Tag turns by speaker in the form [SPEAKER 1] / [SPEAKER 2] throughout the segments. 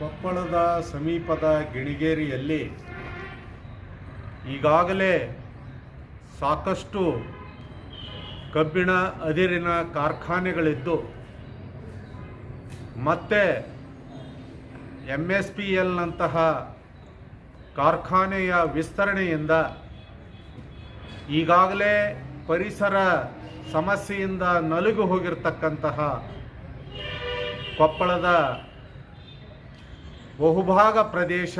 [SPEAKER 1] ಕೊಪ್ಪಳದ ಸಮೀಪದ ಗಿಣಿಗೇರಿಯಲ್ಲಿ ಈಗಾಗಲೇ ಸಾಕಷ್ಟು ಕಬ್ಬಿಣ ಅದಿರಿನ ಕಾರ್ಖಾನೆಗಳಿದ್ದು, ಮತ್ತೆ ಎಂ ಎಸ್ ಪಿ ಎಲ್ನಂತಹ ಕಾರ್ಖಾನೆಯ ವಿಸ್ತರಣೆಯಿಂದ ಈಗಾಗಲೇ ಪರಿಸರ ಸಮಸ್ಯೆಯಿಂದ ನಲುಗು ಹೋಗಿರ್ತಕ್ಕಂತಹ ಕೊಪ್ಪಳದ ಬಹುಭಾಗ ಪ್ರದೇಶ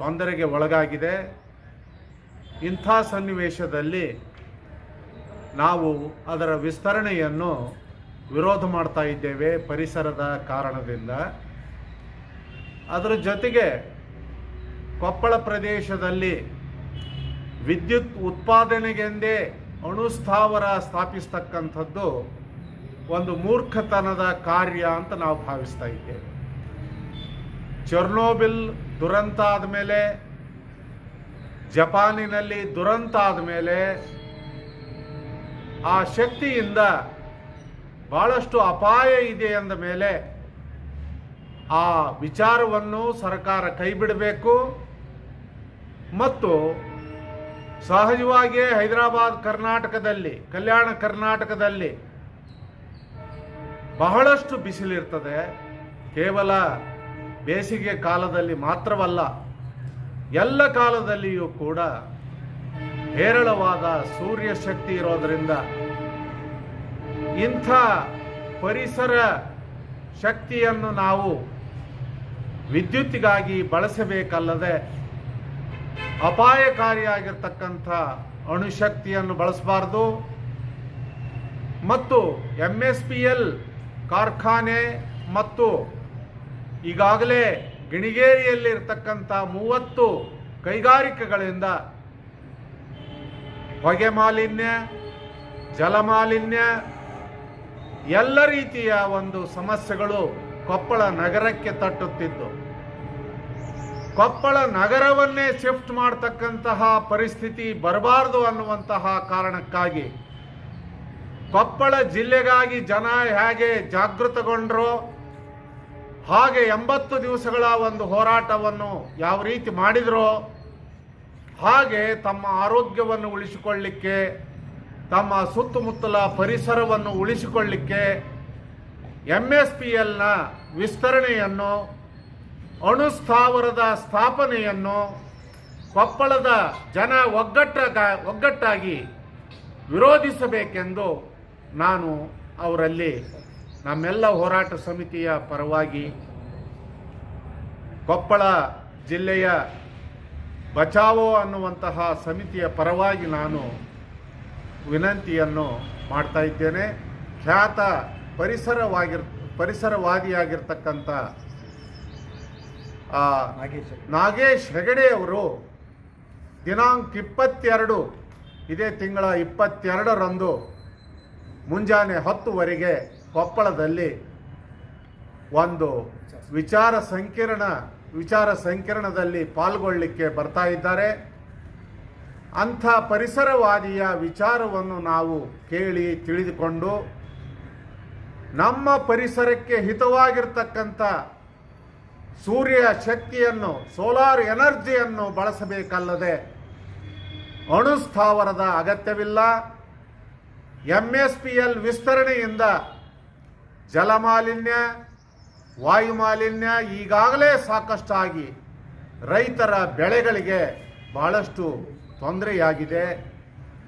[SPEAKER 1] ತೊಂದರೆಗೆ ಒಳಗಾಗಿದೆ. ಇಂಥ ಸನ್ನಿವೇಶದಲ್ಲಿ ನಾವು ಅದರ ವಿಸ್ತರಣೆಯನ್ನು ವಿರೋಧ ಮಾಡ್ತಾ ಇದ್ದೇವೆ ಪರಿಸರದ ಕಾರಣದಿಂದ. ಅದರ ಜೊತೆಗೆ ಕೊಪ್ಪಳ ಪ್ರದೇಶದಲ್ಲಿ ವಿದ್ಯುತ್ ಉತ್ಪಾದನೆಗೆಂದೇ ಅಣುಸ್ಥಾವರ ಸ್ಥಾಪಿಸ್ತಕ್ಕಂಥದ್ದು ಒಂದು ಮೂರ್ಖತನದ ಕಾರ್ಯ ಅಂತ ನಾವು ಭಾವಿಸ್ತಾ ಇದ್ದೇವೆ. ಚರ್ನೋಬಿಲ್ ದುರಂತ ಆದಮೇಲೆ ಜಪಾನಿನಲ್ಲಿ ದುರಂತ ಆದಮೇಲೆ ಆ ಶಕ್ತಿಯಿಂದ ಬಹಳಷ್ಟು ಅಪಾಯ ಇದೆ ಅಂದ ಮೇಲೆ ಆ ವಿಚಾರವನ್ನು ಸರ್ಕಾರ ಕೈಬಿಡಬೇಕು. ಮತ್ತು ಸಹಜವಾಗಿಯೇ ಹೈದರಾಬಾದ್ ಕರ್ನಾಟಕದಲ್ಲಿ, ಕಲ್ಯಾಣ ಕರ್ನಾಟಕದಲ್ಲಿ ಬಹಳಷ್ಟು ಬಿಸಿಲಿರ್ತದೆ. ಕೇವಲ ಬೇಸಿಗೆ ಕಾಲದಲ್ಲಿ ಮಾತ್ರವಲ್ಲ, ಎಲ್ಲ ಕಾಲದಲ್ಲಿಯೂ ಕೂಡ ಹೇರಳವಾದ ಸೂರ್ಯ ಶಕ್ತಿ ಇರೋದರಿಂದ ಇಂಥ ಪರಿಸರ ಶಕ್ತಿಯನ್ನು ನಾವು ವಿದ್ಯುತ್ತಿಗಾಗಿ ಬಳಸಬೇಕಲ್ಲದೆ ಅಪಾಯಕಾರಿಯಾಗಿರ್ತಕ್ಕಂಥ ಅಣುಶಕ್ತಿಯನ್ನು ಬಳಸಬಾರ್ದು. ಮತ್ತು ಎಂ ಎಸ್ ಪಿ ಎಲ್ ಕಾರ್ಖಾನೆ ಮತ್ತು ಈಗಾಗಲೇ ಗಿಣಿಗೇರಿಯಲ್ಲಿರ್ತಕ್ಕಂಥ ಮೂವತ್ತು ಕೈಗಾರಿಕೆಗಳಿಂದ ಹೊಗೆ ಮಾಲಿನ್ಯ ಜಲಮಾಲಿನ್ಯ ಎಲ್ಲ ರೀತಿಯ ಒಂದು ಸಮಸ್ಯೆಗಳು ಕೊಪ್ಪಳ ನಗರಕ್ಕೆ ತಟ್ಟುತ್ತಿದ್ದು. ಕೊಪ್ಪಳ ನಗರವನ್ನೇ ಶಿಫ್ಟ್ ಮಾಡತಕ್ಕಂತಹ ಪರಿಸ್ಥಿತಿ ಬರಬಾರದು ಅನ್ನುವಂತಹ ಕಾರಣಕ್ಕಾಗಿ ಕೊಪ್ಪಳ ಜಿಲ್ಲೆಗಾಗಿ ಜನ ಹೇಗೆ ಜಾಗೃತಗೊಂಡ್ರೋ ಹಾಗೆ ಎಂಬತ್ತು ದಿವಸಗಳ ಒಂದು ಹೋರಾಟವನ್ನು ಯಾವ ರೀತಿ ಮಾಡಿದರೋ ಹಾಗೆ ತಮ್ಮ ಆರೋಗ್ಯವನ್ನು ಉಳಿಸಿಕೊಳ್ಳಿಕ್ಕೆ, ತಮ್ಮ ಸುತ್ತಮುತ್ತಲ ಪರಿಸರವನ್ನು ಉಳಿಸಿಕೊಳ್ಳಿಕ್ಕೆ ಎಂ ಎಸ್ ಪಿ ಎಲ್ನ ವಿಸ್ತರಣೆಯನ್ನು, ಅಣುಸ್ಥಾವರದ ಸ್ಥಾಪನೆಯನ್ನು ಕೊಪ್ಪಳದ ಜನ ಒಗ್ಗಟ್ಟ ಒಗ್ಗಟ್ಟಾಗಿ ವಿರೋಧಿಸಬೇಕೆಂದು ನಾನು ಅವರಲ್ಲಿ ನಮ್ಮೆಲ್ಲ ಹೋರಾಟ ಸಮಿತಿಯ ಪರವಾಗಿ ಕೊಪ್ಪಳ ಜಿಲ್ಲೆಯ ಬಚಾವೋ ಅನ್ನುವಂತಹ ಸಮಿತಿಯ ಪರವಾಗಿ ನಾನು ವಿನಂತಿಯನ್ನು ಮಾಡ್ತಾ ಇದ್ದೇನೆ. ಖ್ಯಾತ ಪರಿಸರವಾಗಿರ್ ಪರಿಸರವಾದಿಯಾಗಿರ್ತಕ್ಕಂಥ ನಾಗೇಶ್ ಹೆಗಡೆಯವರು ದಿನಾಂಕ ಇಪ್ಪತ್ತೆರಡು ಇದೇ ತಿಂಗಳ ಇಪ್ಪತ್ತೆರಡರಂದು ಮುಂಜಾನೆ ಹತ್ತುವರೆಗೆ ಕೊಪ್ಪಳದಲ್ಲಿ ಒಂದು ವಿಚಾರ ಸಂಕಿರಣ, ವಿಚಾರ ಸಂಕಿರಣದಲ್ಲಿ ಪಾಲ್ಗೊಳ್ಳಲಿಕ್ಕೆ ಬರ್ತಾ ಇದ್ದಾರೆ. ಅಂಥ ಪರಿಸರವಾದಿಯ ವಿಚಾರವನ್ನು ನಾವು ಕೇಳಿ ತಿಳಿದುಕೊಂಡು ನಮ್ಮ ಪರಿಸರಕ್ಕೆ ಹಿತವಾಗಿರ್ತಕ್ಕಂಥ ಸೂರ್ಯ ಶಕ್ತಿಯನ್ನು ಸೋಲಾರ್ ಎನರ್ಜಿಯನ್ನು ಬಳಸಬೇಕಲ್ಲದೆ ಅಣುಸ್ಥಾವರದ ಅಗತ್ಯವಿಲ್ಲ. ಎಂ ಎಸ್ ಪಿ ಎಲ್ ವಿಸ್ತರಣೆಯಿಂದ ಜಲಮಾಲಿನ್ಯ ವಾಯುಮಾಲಿನ್ಯ ಈಗಾಗಲೇ ಸಾಕಷ್ಟಾಗಿ ರೈತರ ಬೆಳೆಗಳಿಗೆ ಬಹಳಷ್ಟು ತೊಂದರೆಯಾಗಿದೆ.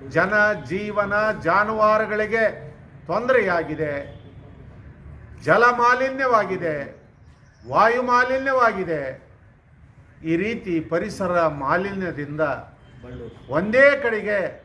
[SPEAKER 1] ಜನ ಜೀವನ ಜಾನುವಾರುಗಳಿಗೆ ತೊಂದರೆಯಾಗಿದೆ. ಜಲಮಾಲಿನ್ಯವಾಗಿದೆ ವಾಯುಮಾಲಿನ್ಯವಾಗಿದೆ. ಈ ರೀತಿ ಪರಿಸರ ಮಾಲಿನ್ಯದಿಂದ ಒಂದೇ ಕಡೆಗೆ